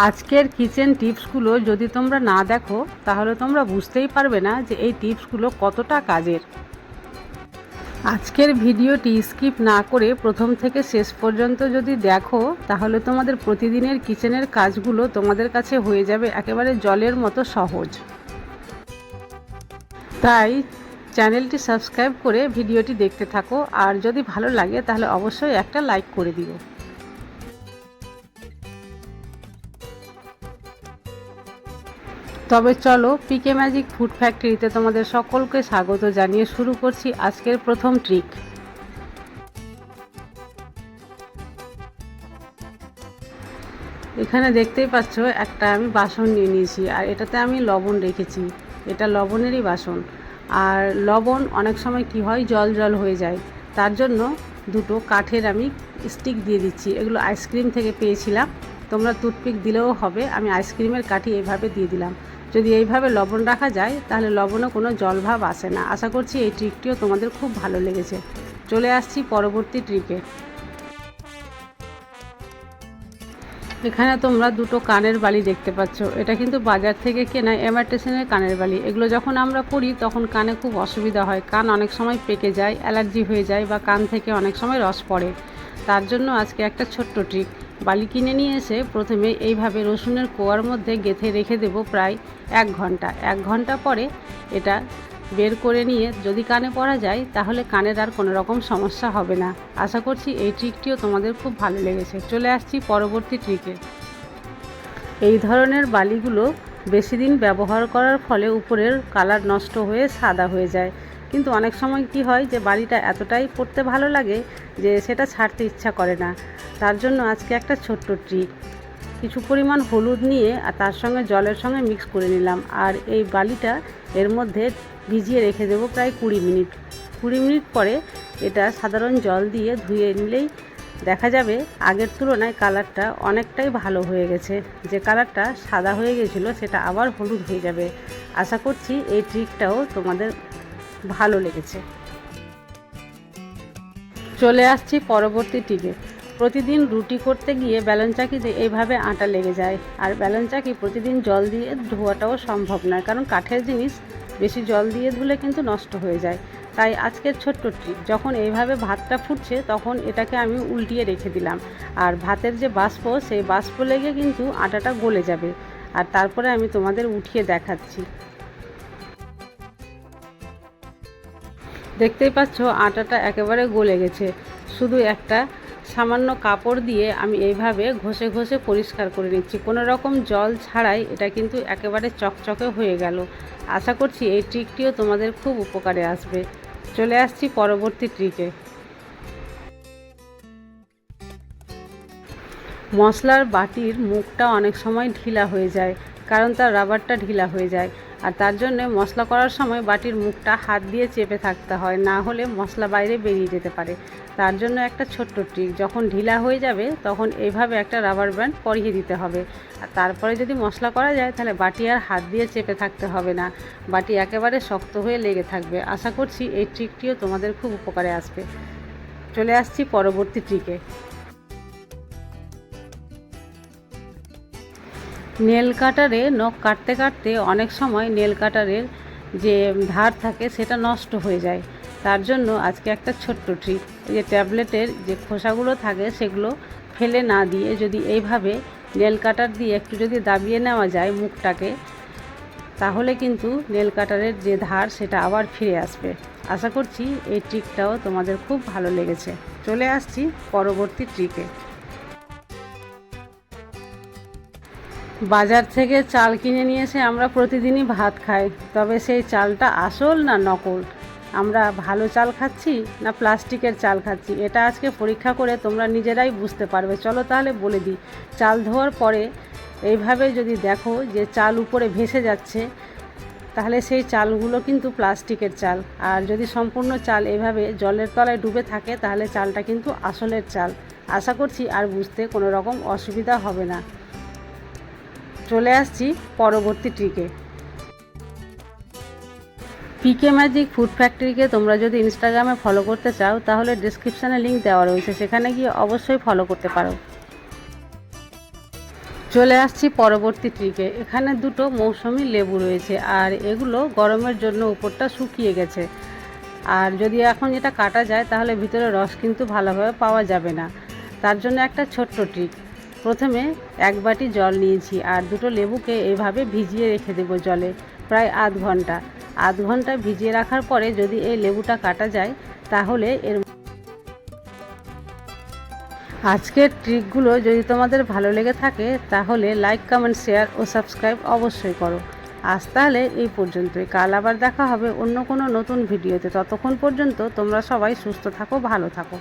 আজকের কিচেন টিপসগুলো যদি তোমরা না দেখো, তাহলে তোমরা বুঝতেই পারবে না যে এই টিপসগুলো কতটা কাজের। আজকের ভিডিওটি স্কিপ না করে প্রথম থেকে শেষ পর্যন্ত যদি দেখো, তাহলে তোমাদের প্রতিদিনের কিচেনের কাজগুলো তোমাদের কাছে হয়ে যাবে একেবারে জলের মতো সহজ। তাই চ্যানেলটি সাবস্ক্রাইব করে ভিডিওটি দেখতে থাকো, আর যদি ভালো লাগে তাহলে অবশ্যই একটা লাইক করে দিও। তবে চলো পিকে ম্যাজিক ফুড ফ্যাক্টরিতে তোমাদের সকলকে স্বাগত জানিয়ে শুরু করছি আজকের প্রথম ট্রিক এখানে দেখতেই পাচ্ছ, একটা আমি বাসন নিয়ে নিয়েছি আর এটাতে আমি লবণ রেখেছি। এটা লবণেরই বাসন। আর লবণ অনেক সময় কি হয়, জল জল হয়ে যায়। তার জন্য দুটো কাঠের আমি স্টিক দিয়ে দিচ্ছি। এগুলো আইসক্রিম থেকে পেয়েছিলাম। তোমরা টুথপিক দিলেও হবে। আমি আইসক্রিমের কাঠি এভাবে দিয়ে দিলাম। যদি এইভাবে লবণ রাখা যায়, তাহলে লবণে কোনো জলভাব আসে না। আশা করছি এই ট্রিকটিও তোমাদের খুব ভালো লেগেছে। চলে আসছি পরবর্তী ট্রিকে এখানে তোমরা দুটো কানের বালি দেখতে পাচ্ছ। এটা কিন্তু বাজার থেকে কেনা এমার্টেশনের কানের বালি। এগুলো যখন আমরা পরি তখন কানে খুব অসুবিধা হয়। কান অনেক সময় পেকে যায়, অ্যালার্জি হয়ে যায় বা কান থেকে অনেক সময় রস পড়ে। তার জন্য আজকে একটা ছোট্ট ট্রিক বালি কিনে নিয়ে এসে প্রথমে এইভাবে রসুনের কোয়ার মধ্যে গেঁথে রেখে দেবো প্রায় এক ঘণ্টা। এক ঘণ্টা পরে এটা বের করে নিয়ে যদি কানে পরা যায়, তাহলে কানের আর কোনো রকম সমস্যা হবে না। আশা করছি এই ট্রিকটিও তোমাদের খুব ভালো লেগেছে। চলে আসছি পরবর্তী ট্রিকে। এই ধরনের বালিগুলো বেশি দিন ব্যবহার করার ফলে উপরের কালার নষ্ট হয়ে সাদা হয়ে যায়। কিন্তু অনেক সময় কি হয় যে বালিটা এতটাই পড়তে ভালো লাগে যে সেটা ছাড়তে ইচ্ছা করে না। তার জন্য আজকে একটা ছোট্ট ট্রিক কিছু পরিমাণ হলুদ নিয়ে আর তার সঙ্গে জলের সঙ্গে মিক্স করে নিলাম। আর এই বালিটা এর মধ্যে ভিজিয়ে রেখে দেবো প্রায় কুড়ি মিনিট। কুড়ি মিনিট পরে এটা সাধারণ জল দিয়ে ধুয়ে নিলেই দেখা যাবে আগের তুলনায় কালারটা অনেকটাই ভালো হয়ে গেছে। যে কালারটা সাদা হয়ে গেছিল সেটা আবার হলুদ হয়ে যাবে। আশা করছি এই ট্রিকটাও তোমাদের ভালো লেগেছে। চলে আসছি পরবর্তী টিকে প্রতিদিন রুটি করতে গিয়ে ব্যালন চাকিতে এইভাবে আটা লেগে যায়। আর ব্যালন চাকি প্রতিদিন জল দিয়ে ধোয়াটাও সম্ভব নয়, কারণ কাঠের জিনিস বেশি জল দিয়ে ধুলে কিন্তু নষ্ট হয়ে যায়। তাই আজকের ছোট্ট ট্রিক যখন এইভাবে ভাতটা ফুটছে, তখন এটাকে আমি উল্টিয়ে রেখে দিলাম। আর ভাতের যে বাষ্প, সেই বাষ্প লেগে কিন্তু আটাটা গলে যাবে। আর তারপরে আমি তোমাদের উঠিয়ে দেখাচ্ছি। দেখতেই পাচ্ছ, আটাটা একেবারে গলে গেছে। শুধু একটা, সামান্য কাপড় দিয়ে আমি এইভাবে ঘষে ঘষে পরিষ্কার করে নিচ্ছি। কোনো রকম জল ছাড়াই এটা কিন্তু একেবারে চকচকে হয়ে গেল। আশা করছি এই ট্রিকটিও তোমাদের খুব উপকারে আসবে। চলে আসছি পরবর্তী ট্রিকে। মশলার বাটির মুখটা অনেক সময় ঢিলা হয়ে যায়, কারণ তার রাবারটা ঢিলা হয়ে যায়। আর তার জন্য মশলা করার সময় বাটির মুখটা হাত দিয়ে চেপে থাকতে হয়, না হলে মশলা বাইরে বেরিয়ে যেতে পারে। তার জন্য একটা ছোট্ট ট্রিক যখন ঢিলা হয়ে যাবে তখন এইভাবে একটা রাবার ব্যান্ড পরিয়ে দিতে হবে। আর তারপরে যদি মশলা করা যায় তাহলে বাটি আর হাত দিয়ে চেপে থাকতে হবে না। বাটি একেবারে শক্ত হয়ে লেগে থাকবে। আশা করছি এই ট্রিকটিও তোমাদের খুব উপকারে আসবে। চলে আসছি পরবর্তী ট্রিকে নেল কাটারে নখ কাটতে কাটতে অনেক সময় নেল কাটারের যে ধার থাকে সেটা নষ্ট হয়ে যায়। তার জন্য আজকে একটা ছোট্ট ট্রিক যে ট্যাবলেটের যে খোসাগুলো থাকে সেগুলো ফেলে না দিয়ে যদি এইভাবে নেল কাটার দিয়ে একটু যদি দাবিয়ে নেওয়া যায় মুখটাকে, তাহলে কিন্তু নেল কাটারের যে ধার সেটা আবার ফিরে আসবে। আশা করছি এই ট্রিকটাও তোমাদের খুব ভালো লেগেছে। চলে আসছি পরবর্তী ট্রিকে বাজার থেকে চাল কিনে নিয়ে এসে আমরা প্রতিদিনই ভাত খাই। তবে সেই চালটা আসল না নকল? আমরা ভালো চাল খাচ্ছি না প্লাস্টিকের চাল খাচ্ছি? এটা আজকে পরীক্ষা করে তোমরা নিজেরাই বুঝতে পারবে। চলো তাহলে বলে দিই, চাল ধোয়ার পরে এইভাবে যদি দেখো যে চাল উপরে ভেসে যাচ্ছে, তাহলে সেই চালগুলো কিন্তু প্লাস্টিকের চাল। আর যদি সম্পূর্ণ চাল এভাবে জলের তলায় ডুবে থাকে, তাহলে চালটা কিন্তু আসলের চাল। আশা করছি আর বুঝতে কোনো রকম অসুবিধা হবে না। চলে আসছি পরবর্তী ট্রিকে পিকে ম্যাজিক ফুড ফ্যাক্টরিকে তোমরা যদি ইনস্টাগ্রামে ফলো করতে চাও, তাহলে ডিসক্রিপশানে লিঙ্ক দেওয়া রয়েছে। সেখানে গিয়ে অবশ্যই ফলো করতে পারো। চলে আসছি পরবর্তী ট্রিকে এখানে দুটো মৌসুমি লেবু রয়েছে, আর এগুলো গরমের জন্য উপরটা শুকিয়ে গেছে। আর যদি এখন এটা কাটা যায়, তাহলে ভিতরে রস কিন্তু ভালোভাবে পাওয়া যাবে না। তার জন্য একটা ছোট্ট ট্রিক প্রথমে এক বাটি জল নিয়েছি আর দুটো লেবুকে এভাবে ভিজিয়ে রেখে দেবো জলে প্রায় আধ ঘণ্টা। আধ ঘণ্টা ভিজিয়ে রাখার পরে যদি এই লেবুটা কাটা যায়, তাহলে এর আজকের ট্রিকগুলো যদি তোমাদের ভালো লেগে থাকে, তাহলে লাইক কমেন্ট শেয়ার ও সাবস্ক্রাইব অবশ্যই করো। আজ তাহলে এই পর্যন্তই। কাল আবার দেখা হবে অন্য কোনো নতুন ভিডিওতে। ততক্ষণ পর্যন্ত তোমরা সবাই সুস্থ থাকো, ভালো থাকো।